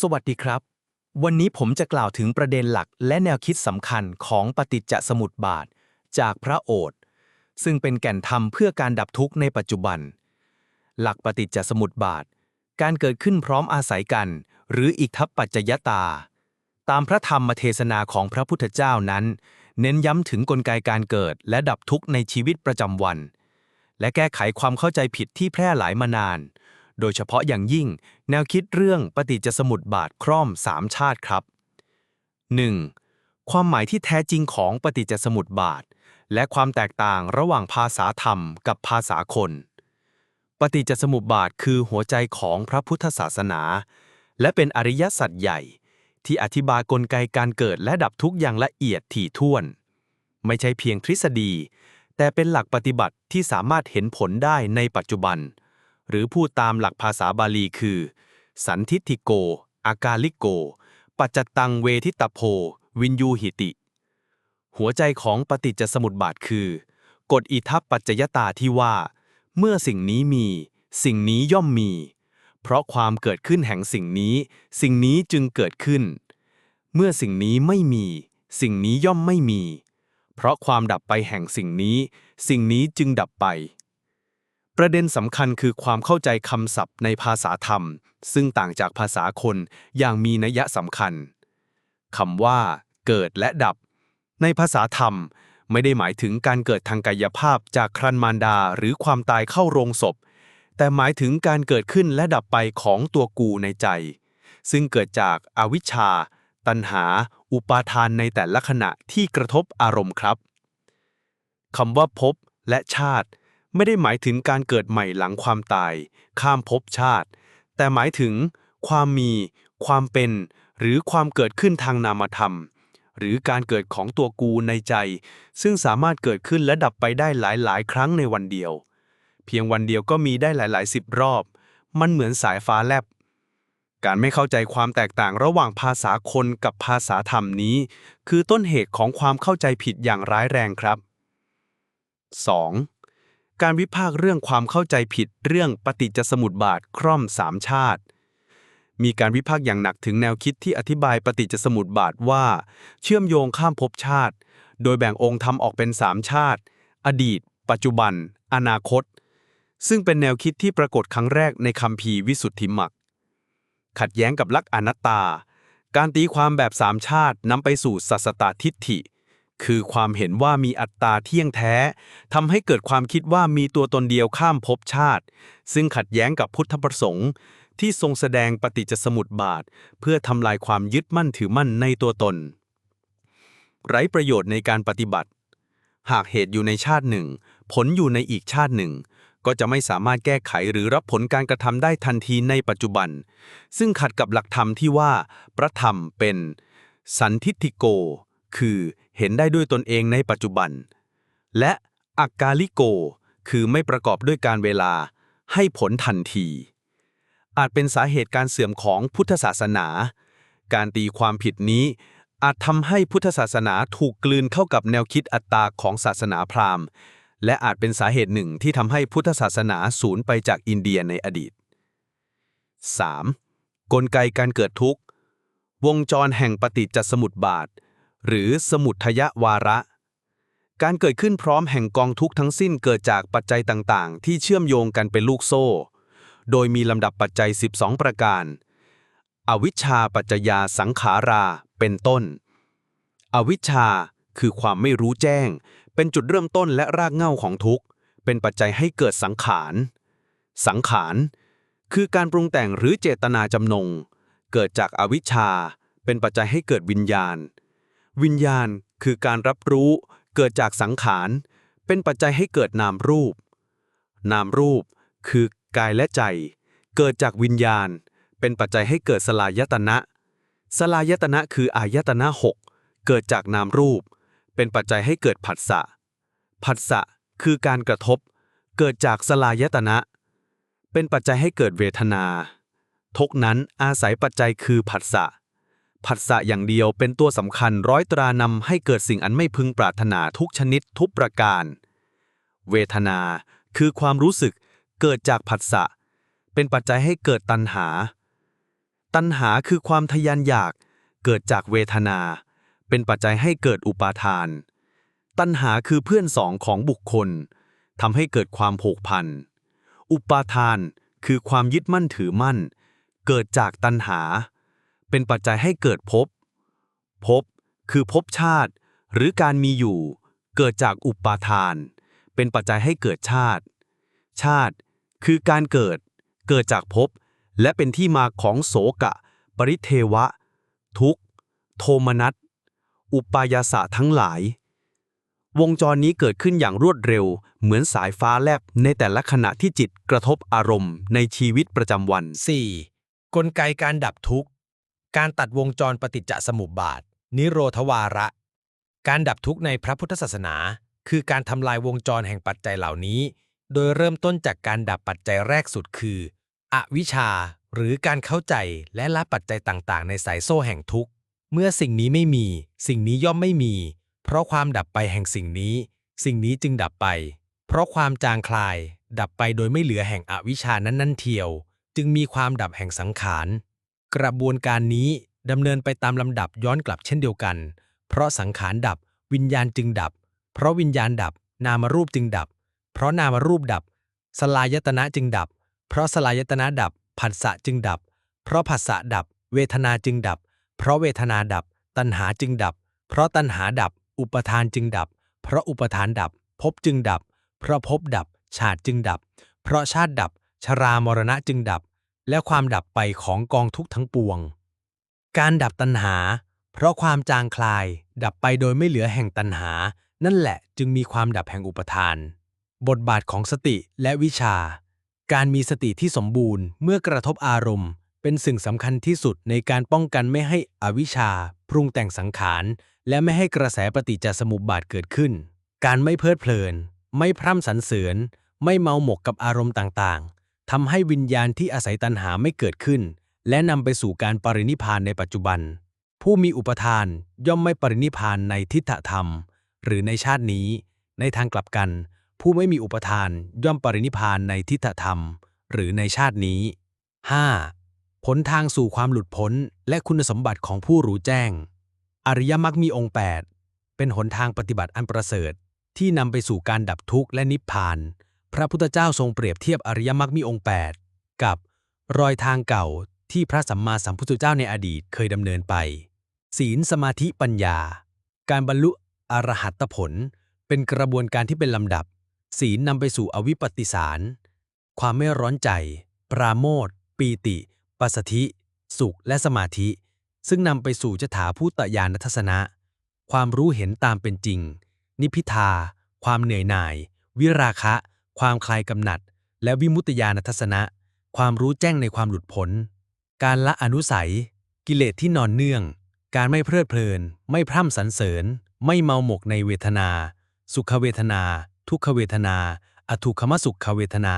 สวัสดีครับ วันนี้ผมจะกล่าวถึงประเด็นหลักและแนวคิดสำคัญของปฏิจจสมุปบาท จากพระโอษฐ์ซึ่งเป็นแก่นธรรมเพื่อการดับทุกข์ในปัจจุบัน หลักปฏิจจสมุปบาท การเกิดขึ้นพร้อมอาศัยกัน หรืออิทธัปปัจจยตา ตามพระธรรมเทศนาของพระพุทธเจ้านั้น เน้นย้ำถึงกลไกการเกิดและดับทุกข์ในชีวิตประจำวัน และแก้ไขความเข้าใจผิดที่แพร่หลายมานาน โดยเฉพาะอย่างยิ่ง แนวคิดเรื่องปฏิจจสมุปบาทคร่อมสามชาติครับ 1. ความหมายที่แท้จริงของปฏิจจสมุปบาท และความแตกต่างระหว่างภาษาธรรมกับภาษาคน ปฏิจจสมุปบาทคือหัวใจของพระพุทธศาสนา และเป็นอริยสัจใหญ่ ที่อธิบายกลไกการเกิดและดับทุกอย่างละเอียดถี่ถ้วน ไม่ใช่เพียงทฤษฎี แต่เป็นหลักปฏิบัติที่สามารถเห็นผลได้ในปัจจุบัน หรือพูดตามหลักภาษาบาลีคือ สันทิฏฐิโก อากาลิโก ปัจจตังเวทิตโพ วินยูหิติ หัวใจของปฏิจจสมุปบาทคือ กฎอิทัปปัจจยตาที่ว่า เมื่อสิ่งนี้มี สิ่งนี้ย่อมมี เพราะความเกิดขึ้นแห่งสิ่งนี้ สิ่งนี้จึงเกิดขึ้น เมื่อสิ่งนี้ไม่มี สิ่งนี้ย่อมไม่มี เพราะความดับไปแห่งสิ่งนี้ สิ่งนี้จึงดับไป ประเด็นสำคัญคือความเข้าใจคำศัพท์ในภาษาธรรม ซึ่งต่างจากภาษาคนอย่างมีนัยสำคัญคำว่า เกิดและดับ ในภาษาธรรม ไม่ได้หมายถึงการเกิดทางกายภาพจากครันมารดาหรือความตายเข้าโรงศพ แต่หมายถึงการเกิดขึ้นและดับไปของตัวกูในใจ ซึ่งเกิดจากอาวิชชา ตัณหา อุปาทานในแต่ละขณะที่กระทบอารมณ์ครับคำว่าภพและชาติ ไม่ได้หมายถึงการเกิดใหม่หลังความตาย ข้ามภพชาติ แต่หมายถึง ความมี ความเป็น หรือความเกิดขึ้นทางนามธรรม หรือการเกิดของตัวกูในใจ ซึ่งสามารถเกิดขึ้นและดับไปได้หลายๆ ครั้งในวันเดียว เพียงวันเดียวก็มีได้หลายๆสิบรอบ มันเหมือนสายฟ้าแลบการไม่เข้าใจความแตกต่างระหว่างภาษาคนกับภาษาธรรมนี้ คือต้นเหตุของความเข้าใจผิดอย่างร้ายแรงครับ 2. การวิพากษ์เรื่องความเข้าใจผิดเรื่องปฏิจจสมุปบาทคร่อมสามชาติ มีการวิพากษ์อย่างหนักถึงแนวคิดที่อธิบายปฏิจจสมุปบาทว่า เชื่อมโยงข้ามภพชาติ โดยแบ่งองค์ธรรมออกเป็นสามชาติ อดีต ปัจจุบัน อนาคต ซึ่งเป็นแนวคิดที่ปรากฏครั้งแรกในคัมภีวิสุทธิมรรคขัดแย้งกับลักอนัตตา การตีความแบบสามชาตินำไปสู่สัสตตทิฏฐิ คือความเห็นว่ามีอัตตาเที่ยงแท้ทำให้เกิดความคิดว่ามีตัวตนเดียวข้ามภพชาติ ซึ่งขัดแย้งกับพุทธประสงค์ ที่ทรงแสดงปฏิจจสมุปบาท เพื่อทำลายความยึดมั่นถือมั่นในตัวตน ไร้ประโยชน์ในการปฏิบัติ หากเหตุอยู่ในชาติหนึ่ง ผลอยู่ในอีกชาติหนึ่งก็จะไม่สามารถแก้ไขหรือรับผลการกระทำได้ทันทีในปัจจุบัน ซึ่งขัดกับหลักธรรมที่ว่าประธรรมเป็น สันทิฏฐิโก คือ เห็นได้ด้วยตนเองในปัจจุบัน และอากาลิโก คือไม่ประกอบด้วยการเวลา ให้ผลทันที อาจเป็นสาเหตุการเสื่อมของพุทธศาสนา การตีความผิดนี้ อาจทำให้พุทธศาสนาถูกกลืนเข้ากับแนวคิดอัตตาของศาสนาพราหมณ์ และอาจเป็นสาเหตุหนึ่งที่ทำให้พุทธศาสนาสูญไปจากอินเดียในอดีต 3. กลไกการเกิดทุกข์ วงจรแห่งปฏิจจสมุปบาท หรือสมุทยวาระ การเกิดขึ้นพร้อมแห่งกองทุกข์ทั้งสิ้นเกิดจากปัจจัยต่างๆ ที่เชื่อมโยงกันเป็นลูกโซ่ โดยมีลำดับปัจจัย 12 ประการ อวิชชาปัจจยาสังขารา เป็นต้น อวิชชาคือความไม่รู้แจ้ง เป็นจุดเริ่มต้นและรากเหง้าของทุกข์ เป็นปัจจัยให้เกิดสังขาร สังขาร คือการปรุงแต่งหรือเจตนาจำนง เกิดจากอวิชชา เป็นปัจจัยให้เกิดวิญญาณ วิญญาณคือการรับรู้เกิดจากสังขาร เป็นปัจจัยให้เกิดนามรูป นามรูปคือกายและใจ เกิดจากวิญญาณ เป็นปัจจัยให้เกิดสลายตนะ สลายตนะคืออายตนะหกเกิดจากนามรูป เป็นปัจจัยให้เกิดผัสสะ ผัสสะคือการกระทบ เกิดจากสลายตนะ เป็นปัจจัยให้เกิดเวทนา ทกนั้นอาศัยปัจจัยคือผัสสะ ผัสสะอย่างเดียวเป็นตัวสำคัญร้อยตรานำให้เกิดสิ่งอันไม่พึงปรารถนาทุกชนิดทุกประการ เวทนาคือความรู้สึกเกิดจากผัสสะ เป็นปัจจัยให้เกิดตัณหา ตัณหาคือความทะยานอยากเกิดจากเวทนา เป็นปัจจัยให้เกิดอุปาทาน ตัณหาคือเพื่อนสองของบุคคลทำให้เกิดความผูกพัน อุปาทานคือความยึดมั่นถือมั่น เกิดจากตัณหา เป็นปัจจัยให้เกิดภพภพคือภพชาติ หรือการมีอยู่ เกิดจากอุปาทาน เป็นปัจจัยให้เกิดชาติ ชาติ คือการเกิด เกิดจากภพและเป็นที่มาของโสกะ ปริเทวะ ทุกโทมนัสอุปายาสะทั้งหลาย วงจรนี้เกิดขึ้นอย่างรวดเร็ว เหมือนสายฟ้าแลบในแต่ละขณะที่จิตกระทบอารมณ์ในชีวิตประจำวัน 4. กลไกการดับทุกข์ การตัดวงจรปฏิจจสมุปบาท นิโรธวาระ การดับทุกข์ในพระพุทธศาสนา คือการทำลายวงจรแห่งปัจจัยเหล่านี้ โดยเริ่มต้นจากการดับปัจจัยแรกสุดคือ อวิชชา หรือการเข้าใจและละปัจจัยต่างๆ ในสายโซ่แห่งทุกข์ เมื่อสิ่งนี้ไม่มี สิ่งนี้ย่อมไม่มี เพราะความดับไปแห่งสิ่งนี้ สิ่งนี้จึงดับไป เพราะความจางคลาย ดับไปโดยไม่เหลือแห่งอวิชชานั้นนั่นเทียว จึงมีความดับแห่งสังขาร กระบวนการนี้ดำเนินไปตามลำดับย้อนกลับเช่นเดียวกัน เพราะสังขารดับ วิญญาณจึงดับ เพราะวิญญาณดับ นามรูปจึงดับ เพราะนามรูปดับ สลายตนะจึงดับ เพราะสลายตนะดับผัสสะจึงดับ เพราะผัสสะดับ เวทนาจึงดับ เพราะเวทนาดับ ตัณหาจึงดับ เพราะตัณหาดับ อุปทานจึงดับ เพราะอุปทานดับภพจึงดับ เพราะภพดับ ชาติจึงดับ เพราะชาติดับ ชรามรณะจึงดับ และความดับไปของกองทุกทั้งปวง การดับตัณหา เพราะความจางคลาย ดับไปโดยไม่เหลือแห่งตัณหา นั่นแหละจึงมีความดับแห่งอุปทาน บทบาทของสติและวิชา การมีสติที่สมบูรณ์เมื่อกระทบอารมณ์ เป็นสิ่งสำคัญที่สุดในการป้องกันไม่ให้อวิชชาปรุงแต่งสังขาร และไม่ให้กระแสปฏิจจสมุปบาทเกิดขึ้น การไม่เพลิดเพลิน ไม่พร่ำสรรเสริญ ไม่เมาหมกกับอารมณ์ต่างๆ ทำให้วิญญาณที่อาศัยตัณหาไม่เกิดขึ้น และนำไปสู่การปรินิพานในปัจจุบัน ผู้มีอุปทานย่อมไม่ปรินิพานในทิฏฐธรรม หรือในชาตินี้ ในทางกลับกัน ผู้ไม่มีอุปทานย่อมปรินิพพานในทิฏฐธรรม หรือในชาตินี้ 5. ผลทางสู่ความหลุดพ้นและคุณสมบัติของผู้รู้แจ้ง อริยมรรคมีองค์ 8 เป็นหนทางปฏิบัติอันประเสริฐที่นำไปสู่การดับทุกข์และนิพพาน พระพุทธเจ้าทรงเปรียบเทียบอริยมรรคมีองค์ 8 กับรอยทางเก่าที่พระสัมมาสัมพุทธเจ้าในอดีตเคยดำเนินไป ศีลสมาธิปัญญา การบรรลุอรหัตผล เป็นกระบวนการที่เป็นลำดับ ศีลนำไปสู่อวิปปิสาร ความไม่ร้อนใจ ปราโมทปีติ ปัสสธิ สุขและสมาธิ ซึ่งนำไปสู่จถาภูตญาณทัศนะ ความรู้เห็นตามเป็นจริง นิพพิทา ความเหนื่อยหน่าย วิราคะ ความคลายกำหนัด และวิมุตติญาณทัศนะ ความรู้แจ้งในความหลุดพ้น การละอนุสัย กิเลสที่นอนเนื่อง การไม่เพลิดเพลิน ไม่พร่ำสรรเสริญ ไม่เมาหมกในเวทนา สุขเวทนา ทุกขเวทนา อทุกขมสุขเวทนา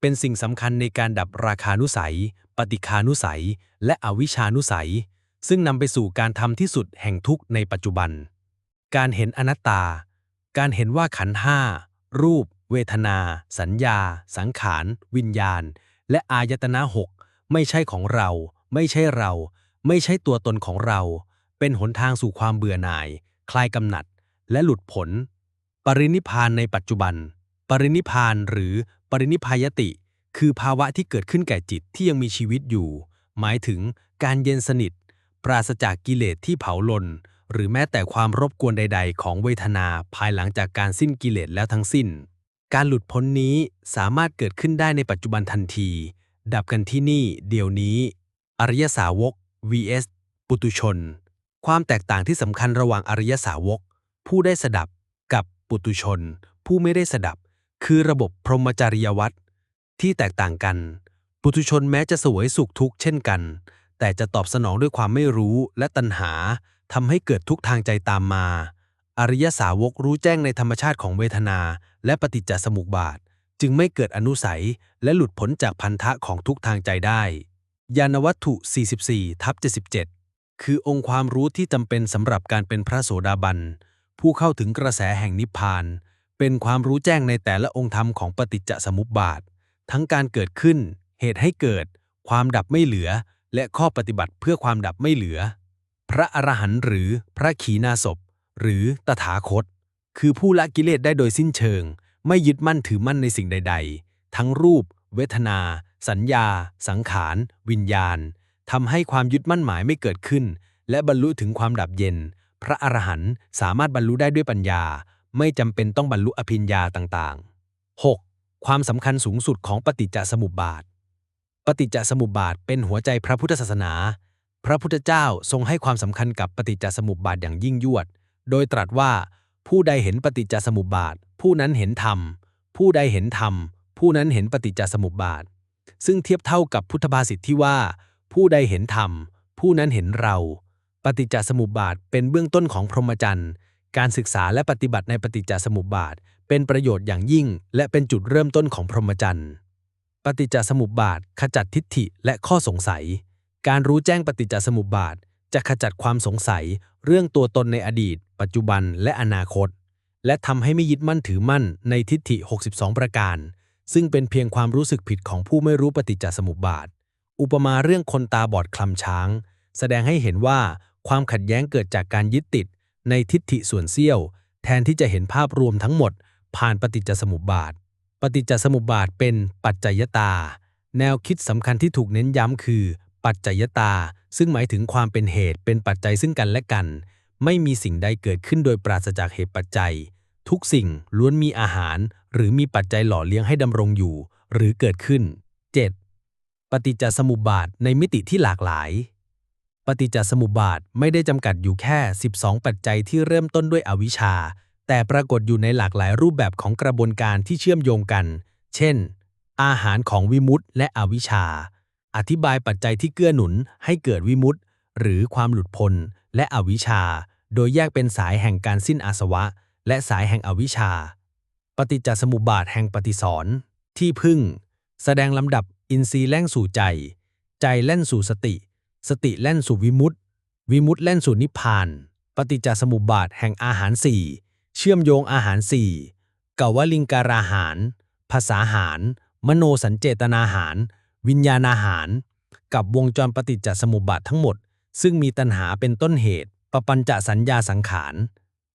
เป็นสิ่งสำคัญในการดับราคานุสัย ปฏิคานุสัย และอวิชานุสัย ซึ่งนำไปสู่การทำที่สุดแห่งทุกข์ในปัจจุบัน การเห็นอนัตตา การเห็นว่าขันห้ารูป เวทนา สัญญา สังขาร วิญญาณ และอายตนะหกไม่ใช่ของเรา ไม่ใช่เรา ไม่ใช่ตัวตนของเรา เป็นหนทางสู่ความเบื่อหน่าย คลายกำหนัด และหลุดผล ปรินิพานในปัจจุบัน ปรินิพานหรือปรินิพพายติ คือภาวะที่เกิดขึ้นแก่จิตที่ยังมีชีวิตอยู่ หมายถึงการเย็นสนิท ปราศจากกิเลสที่เผาลน หรือแม้แต่ความรบกวนใด ๆ ของเวทนาภายหลังจากการสิ้นกิเลสแล้วทั้งสิ้น การหลุดพ้นนี้สามารถเกิดขึ้นได้ในปัจจุบันทันที ดับกันที่นี่เดี๋ยวนี้ อริยสาวก vs ปุตุชน ความแตกต่างที่สำคัญระหว่างอริยสาวก ผู้ได้สดับกับปุตุชน ผู้ไม่ได้สดับ คือระบบพรหมจริยวัตรที่แตกต่างกัน ปุถุชนแม้จะสวยสุขทุกข์เช่นกัน แต่จะตอบสนองด้วยความไม่รู้และตัณหาทำให้เกิดทุกทางใจตามมา อริยสาวกรู้แจ้งในธรรมชาติของเวทนา และปฏิจจสมุปบาท จึงไม่เกิดอนุสัย และหลุดพ้นจากพันธะของทุกทางใจได้ ยานวัตถุ 44ทับ77 คือองค์ความรู้ที่จำเป็นสำหรับการเป็นพระโสดาบัน ผู้เข้าถึงกระแสแห่งนิพพาน เป็นความรู้แจ้งในแต่ละองค์ธรรมของปฏิจจสมุปบาท ทั้งการเกิดขึ้น เหตุให้เกิด ความดับไม่เหลือ และข้อปฏิบัติเพื่อความดับไม่เหลือ พระอรหันต์หรือพระขีณาสพ หรือตถาคต คือผู้ละกิเลสได้โดยสิ้นเชิง ไม่ยึดมั่นถือมั่นในสิ่งใด ๆ ทั้งรูป เวทนา สัญญา สังขาร วิญญาณทำให้ความยึดมั่นหมายไม่เกิดขึ้น และบรรลุถึงความดับเย็น พระอรหันต์สามารถบรรลุได้ด้วยปัญญา ไม่จำเป็นต้องบรรลุอภิญญาต่างๆ 6. ความสำคัญสูงสุดของปฏิจจสมุปบาท ปฏิจจสมุปบาทเป็นหัวใจพระพุทธศาสนา พระพุทธเจ้าทรงให้ความสำคัญกับปฏิจจสมุปบาทอย่างยิ่งยวด โดยตรัสว่า ผู้ใดเห็นปฏิจจสมุปบาท ผู้นั้นเห็นธรรม ผู้ใดเห็นธรรม ผู้นั้นเห็นปฏิจจสมุปบาท ซึ่งเทียบเท่ากับพุทธภาษิตที่ว่า ผู้ใดเห็นธรรม ผู้นั้นเห็นเรา ปฏิจจสมุปบาทเป็นเบื้องต้นของพรหมจรรย์การศึกษาและปฏิบัติในปฏิจจสมุปบาท เป็นประโยชน์อย่างยิ่ง และเป็นจุดเริ่มต้นของพรหมจรรย์ปฏิจจสมุปบาทขจัดทิฏฐิและข้อสงสัย การรู้แจ้งปฏิจจสมุปบาท จะขจัดความสงสัยเรื่องตัวตนในอดีต ปัจจุบันและอนาคต และทำให้ไม่ยึดมั่นถือมั่นในทิฏฐิ 62 ประการ ซึ่งเป็นเพียงความรู้สึกผิดของผู้ไม่รู้ปฏิจจสมุปบาท อุปมาเรื่องคนตาบอดคลำช้าง แสดงให้เห็นว่าความขัดแย้งเกิดจากการยึดติด ในทิฏฐิส่วนเสี้ยว แทนที่จะเห็นภาพรวมทั้งหมด ผ่านปฏิจจสมุปบาท ปฏิจจสมุปบาทเป็นปัจจัยตา แนวคิดสำคัญที่ถูกเน้นย้ำคือ ปัจจัยตา ซึ่งหมายถึงความเป็นเหตุเป็นปัจจัยซึ่งกันและกัน ไม่มีสิ่งใดเกิดขึ้นโดยปราศจากเหตุปัจจัย ทุกสิ่งล้วนมีอาหาร หรือมีปัจจัยหล่อเลี้ยงให้ดำรงอยู่ หรือเกิดขึ้น 7. ปฏิจจสมุปบาทในมิติที่หลากหลาย ปฏิจจสมุปบาทไม่ได้จำกัดอยู่แค่ 12 ปัจจัยที่เริ่มต้นด้วยอวิชชา แต่ปรากฏอยู่ในหลากหลายรูปแบบของกระบวนการที่เชื่อมโยงกัน เช่น อาหารของวิมุตติและอวิชชา อธิบายปัจจัยที่เกื้อหนุนให้เกิดวิมุตติ หรือความหลุดพ้นและอวิชชา โดยแยกเป็นสายแห่งการสิ้นอาสวะ และสายแห่งอวิชชา ปฏิจจสมุปบาทแห่งปฏิสอนที่พึ่ง แสดงลำดับอินทรีย์แล่นสู่ใจ ใจแล่นสู่สติ สติแล่นสู่วิมุตติ วิมุตติแล่นสู่นิพพาน ปฏิจจสมุปบาทแห่งอาหารสี่เชื่อมโยงอาหารสี่กวลิงการาหาร ภาษาหาร มโนสัญเจตนาหาร วิญญาณอาหาร กับวงจรปฏิจจสมุปบาททั้งหมด ซึ่งมีตัณหาเป็นต้นเหตุ ปปัญจสัญญาสังขาร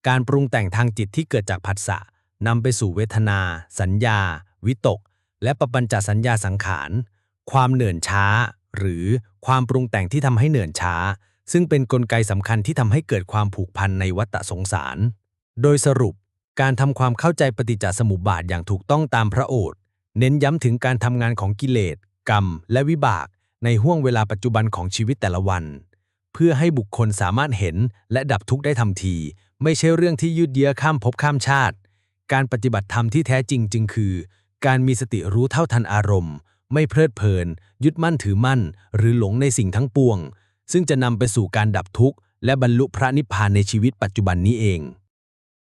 การปรุงแต่งทางจิตที่เกิดจากผัสสะนำไปสู่เวทนา สัญญา วิตก และปปัญจสัญญาสังขาร ความเหนื่อนช้า หรือความปรุงแต่งที่ทำให้เหนื่อนช้า ซึ่งเป็นนกลไกสำคัญที่ทำให้เกิดความผูกพันในวัฏสงสาร โดยสรุปการทำความเข้าใจปฏิจจสมุปบาทอย่างถูกต้องตามพระโอษฐ์เน้นย้ำถึงการทำงานของกิเลส กรรม และวิบากในห่วงเวลาปัจจุบันของชีวิตแต่ละวัน เพื่อให้บุคคลสามารถเห็นและดับทุกข์ได้ทันที ไม่ใช่เรื่องที่ยืดเยื้อข้ามภพข้ามชาติ การปฏิบัติธรรมที่แท้จริงจึงคือ การมีสติรู้เท่าทันอารมณ์ ไม่เพลิดเพลิน ยึดมั่นถือมั่น หรือหลงในสิ่งทั้งปวง ซึ่งจะนำไปสู่การดับทุกข์และบรรลุพระนิพพานในชีวิตปัจจุบันนี้เอง